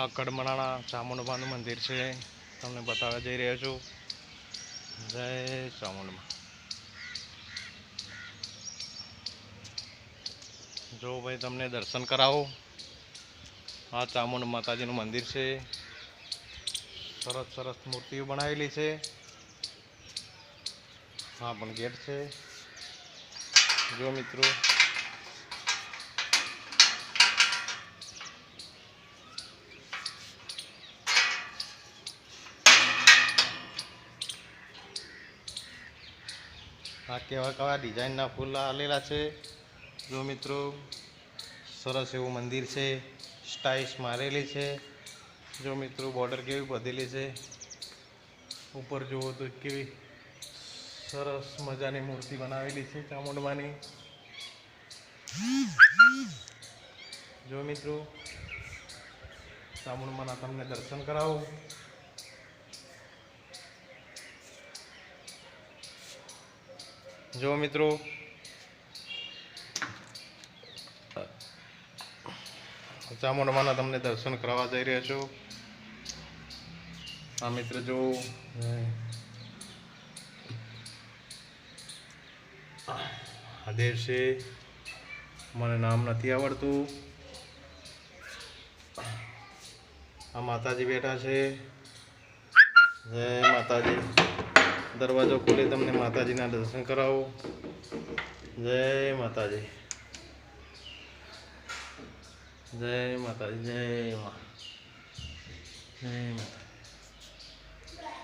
આ કડમણાના ચામુંડમાનું મંદિર છે. તમને બતાવવા જઈ રહ્યો છું. જય ચામુંડમાં. જો ભાઈ તમને દર્શન કરાવો. આ ચામુંડ માતાજીનું મંદિર છે. સરસ સરસ મૂર્તિઓ બનાવેલી છે. હા, પણ ગેટ છે. જો મિત્રો આ કેવા કેવા ડિઝાઇનના ફૂલ આલેલા છે. જો મિત્રો, સરસ એવું મંદિર છે સ્ટાઇલ્સ મારેલી છે. જો મિત્રો, બોર્ડર કેવી બધેલી છે. ઉપર જુઓ તો કેવી સરસ મજાની મૂર્તિ બનાવેલી છે ચામુંડમાની. જો મિત્રો, ચામુંડમાના તમને દર્શન કરાવું. જો મિત્રો. ચામુંડમાના તમને દર્શન કરવા જઈ રહ્યા છો. આ મિત્ર જો, આ છે. મને નામ નથી આવડતું. આ માતાજી બેઠા છે. જય માતાજી. દરવાજો ખોલી તમને માતાજીના દર્શન કરાવો. જય માતાજી. જય માતાજી જય મા. જય માતા